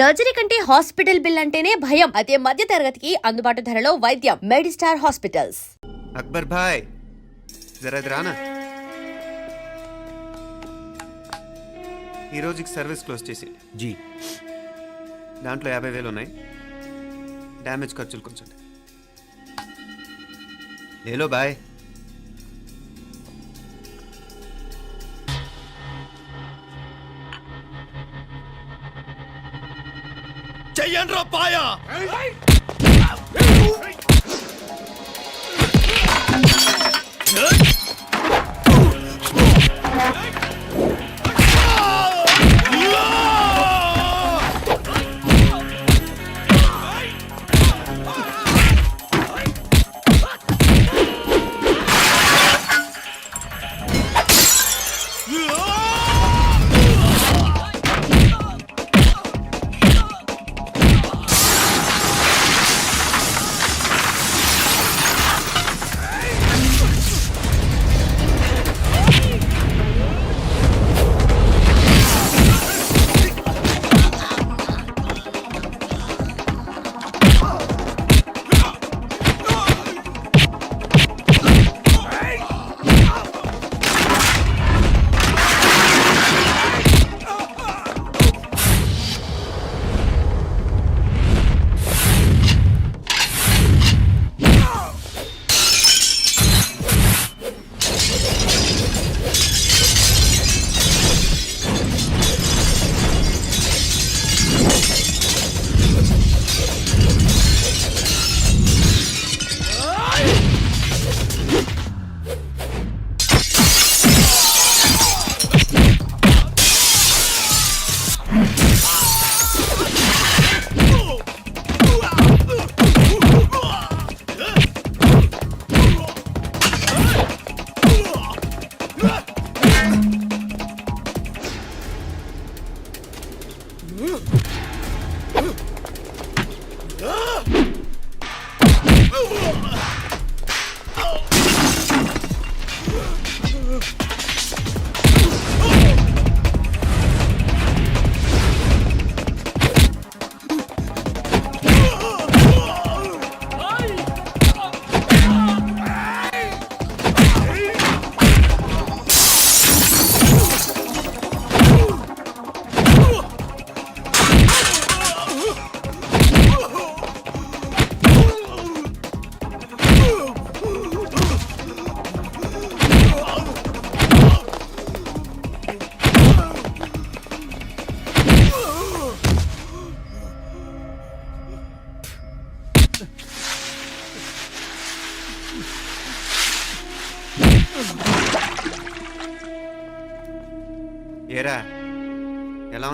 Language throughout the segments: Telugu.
సర్జరీ కంటే హాస్పిటల్ బిల్ అంటేనే భయం. అదే మధ్య తరగతికి అందుబాటు ధరలో వైద్యం. Medistar hospitals. అక్బర్ భాయ్. జరా రానా? ఈ రోజుకి సర్వీస్ క్లోజ్ చేసి. జీ. దాంట్లో యాభై వేలు ఉన్నాయి. డ్యామేజ్ ఖర్చులు కొంచెం. లేలో బాయ్ చెయ్యండ్రా పాయా! ఏరా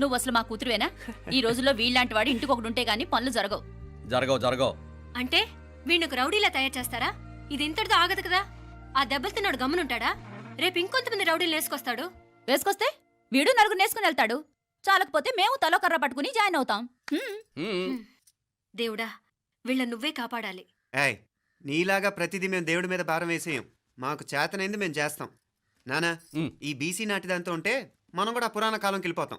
నువ్వు అసలు మా కూతురువేనా? ఈ రోజుల్లో వీళ్ళలాంటి వాడు ఇంటికి ఒకటి ఉంటే గానీ పనులు జరగవు. జరగవు జరగవు. అంటే వీణ్ణకు రౌడీలా తయారు చేస్తారా? ఇది ఇంతటితో ఆగదు కదా? ఆ దెబ్బలు తిన్నాడు గమ్మునుంటాడా? రేపు ఇంకొంతమంది రౌడీలు వేసుకొస్తాడు. వేసుకొస్తే వీడు నలుగురు నేసుకుని వెళ్తాడు. చాలకపోతే మేము తలో కర్ర పట్టుకుని జాయిన్ అవుతాం. హ్మ్. దేవుడా వీళ్ళ నువ్వే కాపాడాలి. ఏయ్ నీలాగా ప్రతిదీ మేము దేవుడి మీద భారం వేసేయం. మాకు చేతనైంది మేము చేస్తాం. నానా ఉమ్. ఈ బీసీ నాటిదంతా ఉంటే మనం కూడా పురాణ కాలంకి వెళ్ళిపోతాం.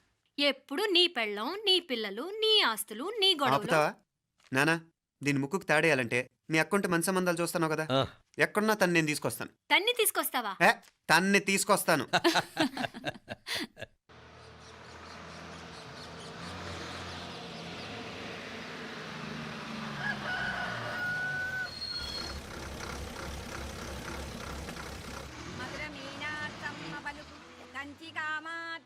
ఎప్పుడు నీ పెళ్ళం నీ పిల్లలు నీ ఆస్తులు నీ గొడవలు. ఆపుతావా? నానా దీని ముక్కుకు తాడేయాలంటే మీ అక్కంటే మంచి సంబంధాలు చూస్తాను కదా. ఆ, ఎక్కడున్నా తను నేను తీసుకొస్తాను. తన్ని తీసుకొస్తావా? ఏ తన్ని తీసుకొస్తాను.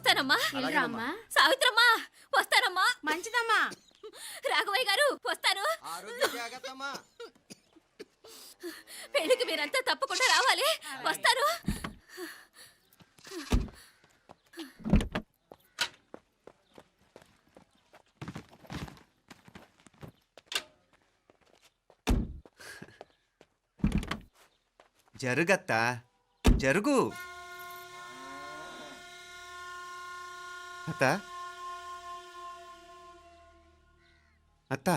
వస్తానమ్మా. వెళ్ళరామ్మా. సావిత్రమ్మా వస్తానమ్మా. మంచిదమ్మా. రాఘవయ్య గారు వస్తాను. పెళ్ళికి మీరంతా తప్పకుండా రావాలి. వస్తాను. జరుగత్త? జరుగు. అత్త? అత్త?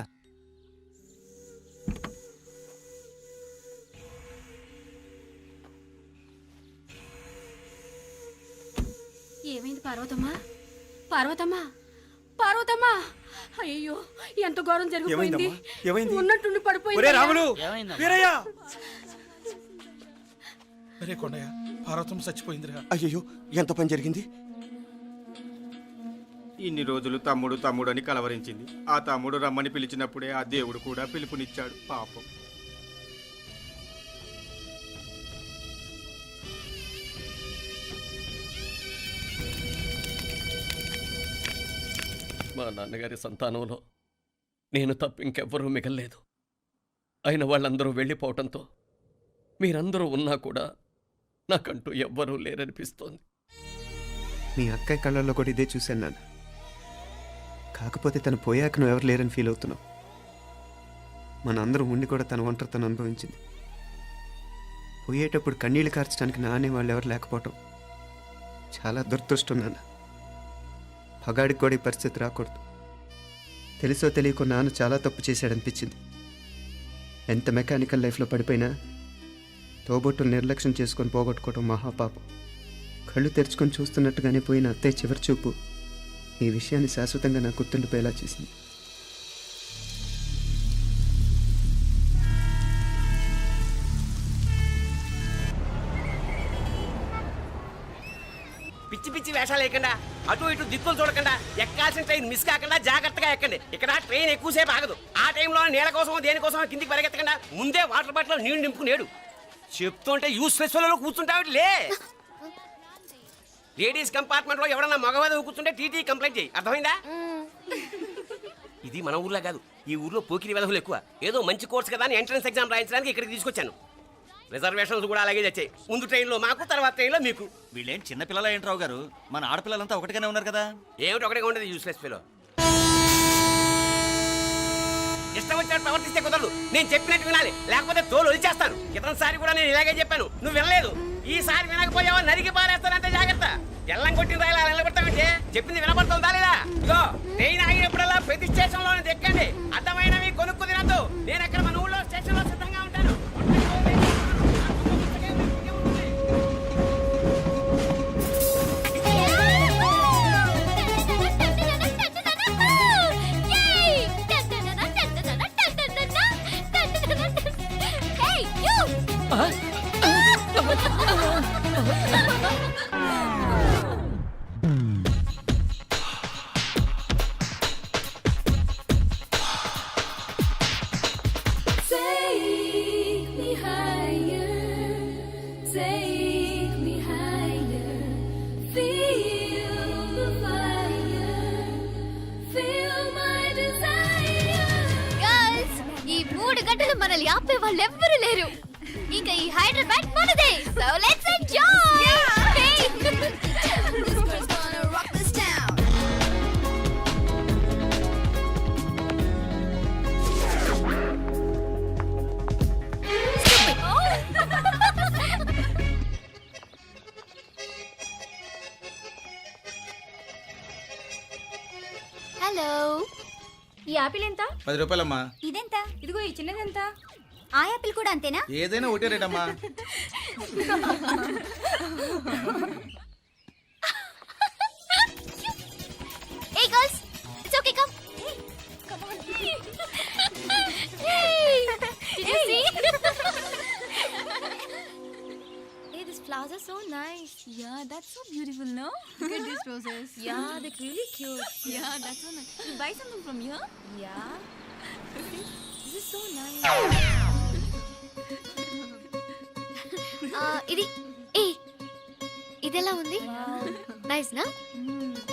ఏమైంది పార్వతమ్మా? పార్వతమ్మా? పార్వతమ్మా! అయ్యో ఎంత ఘోరం జరిగిపోయింది? ఉన్నట్టుండి ఒరే పడిపోయింది రాములు? వీరయ్య! అరే కొండయ్య పార్వతం చచ్చిపోయిందిరా. అయ్యో ఎంత పని జరిగింది? ఇన్ని రోజులు తమ్ముడు తమ్ముడు అని కలవరించింది. ఆ తమ్ముడు రమ్మని పిలిచినప్పుడే ఆ దేవుడు కూడా పిలుపునిచ్చాడు. పాపం. మా నాన్నగారి సంతానంలో నేను తప్ప ఇంకెవ్వరూ మిగల్లేదు. అయిన వాళ్ళందరూ వెళ్ళిపోవటంతో మీరందరూ ఉన్నా కూడా నాకంటూ ఎవ్వరూ లేరనిపిస్తోంది. మీ అక్కయ్య కళ్ళల్లో కూడా ఇదే చూశాను నాన్న. కాకపోతే తను పోయాక నువ్వు ఎవరు లేరని ఫీల్ అవుతున్నావు. మనందరం ఉండి కూడా తన ఒంటరి తను అనుభవించింది. పోయేటప్పుడు కన్నీళ్ళు కార్చడానికి నానే వాళ్ళు ఎవరు లేకపోవటం చాలా దురదృష్టం నాన్న. పగాడికి కూడా ఈ పరిస్థితి రాకూడదు. తెలుసో తెలియకో నాన్న చాలా తప్పు చేశాడనిపించింది. ఎంత మెకానికల్ లైఫ్లో పడిపోయినా తోబొట్టులు నిర్లక్ష్యం చేసుకొని పోగొట్టుకోవటం మహాపాపం. కళ్ళు తెరుచుకొని చూస్తున్నట్టుగానే పోయిన అత్తయ్య చివరి చూపు. ఈ విషయాన్ని శాశ్వతంగా నా గుర్తుండిపోయేలా చేసింది. పిచ్చి పిచ్చి వేషాలు వేయకుండా అటు ఇటు దిక్కులు చూడకుండా ఎక్కాల్సిన ట్రైన్ మిస్ కాకుండా జాగ్రత్తగా ఎక్కండి. ఇక్కడ ట్రైన్ ఎక్కువసేపు ఆగదు. ఆ టైంలో నీళ్ళ కోసం దేనికోసం కిందికి పరిగెత్తకుండా ముందే వాటర్ బాటిల్ నీళ్ళు నింపుకునేడు. చెప్తుంటే యూస్ ఫెస్టివల్లో కూర్చుంటావు లే? లేడీస్ కంపార్ట్మెంట్లో ఎవడన్నా మగవాది కూర్చుంటే టీటీ కంప్లైంట్ చేయి. అర్థమైందా? ఇది మన ఊర్లో కాదు. ఈ ఊర్లో పోకిరి వెధవులు ఎక్కువ. ఏదో మంచి కోర్స్ కదా అని ఎంట్రన్స్ ఎగ్జామ్ రాయించడానికి ఇక్కడికి తీసుకొచ్చాను. రిజర్వేషన్స్ కూడా అలాగే తెచ్చాయి. ముందు ట్రైన్లో మాకు తర్వాత ట్రైన్లో మీకు. వీళ్ళేం చిన్న పిల్లల ఏంట్రావు గారు? మన ఆడపిల్లలంతా ఒకటిగానే ఉన్నారు కదా? ఏమిటి ఒకటిగా ఉండదు యూస్లెస్ ఫెలో ఇష్టం వచ్చినట్టు ప్రవర్తిస్తే కుదరదు. నేను చెప్పినట్టు వినాలి. లేకపోతే తోలు వదిలేస్తాను ఇతని సారి కూడా నేను ఇలాగే చెప్పాను. నువ్వు వినలేదు. ఈసారి వినకపోయావా నరికి పారేస్తానంటే జాగ్రత్త. ఎల్లం కొట్టిన రాయలా నిలబడతామంటే చెప్పింది వినపడుతుందా లేదా ఇగో ట్రైన్ ఆగినప్పుడల్లా ప్రతి స్టేషన్లో ఎక్కండి అర్థమైనవి కొనుక్కు తినద్దు. నేను ఎక్కడ మన ఊళ్ళో స్టేషన్లో సిద్ధంగా మనల్ని ఆపే వాళ్ళు ఎవ్వరు లేరు. ఇక ఈ హైదరాబాద్ మనదే. సో లెట్స్ ఎంజాయ్ హలో ఈ ఆపిల్ ఎంత? పది రూపాయలమ్మా. ఇదిగో ఈ చిన్నది ఎంత ఆ యాపిల్ కూడా అంతేనా ఏదైనా ఒకటే రేట్ అమ్మా so nice. Yeah, that's so beautiful, no? Yeah. Yeah, that's so nice. You buy something from here? Yeah. Uh, ఇది ఇది ఎలా ఉంది? నైస్ నా? Hmm.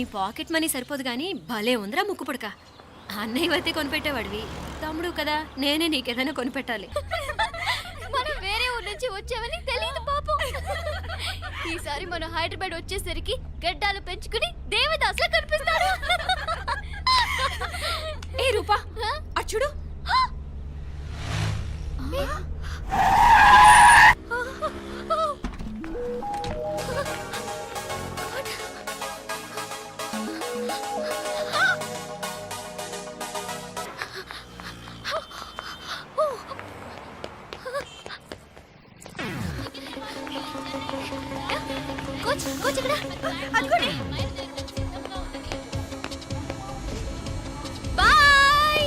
నీ పాకెట్ మనీ సరిపోదు కానీ భలే ఉందిరా ముక్కు పుడక. అన్నయ్య అయితే కొనిపెట్టేవాడివి. తమ్ముడు కదా నేనే నీకేదైనా కొనిపెట్టాలి. మనం వేరే ఊరు నుంచి వచ్చామని తెలియదు పాపం. ఈసారి మనం హైదరాబాద్ వచ్చేసరికి గడ్డాలు పెంచుకుని దేవదాసులా కనిపిస్తారు. ఏ రూపా? అచ్చుడు కోచ్ కోచ్ ఇక్కడ. అదిగోండి. బాయ్.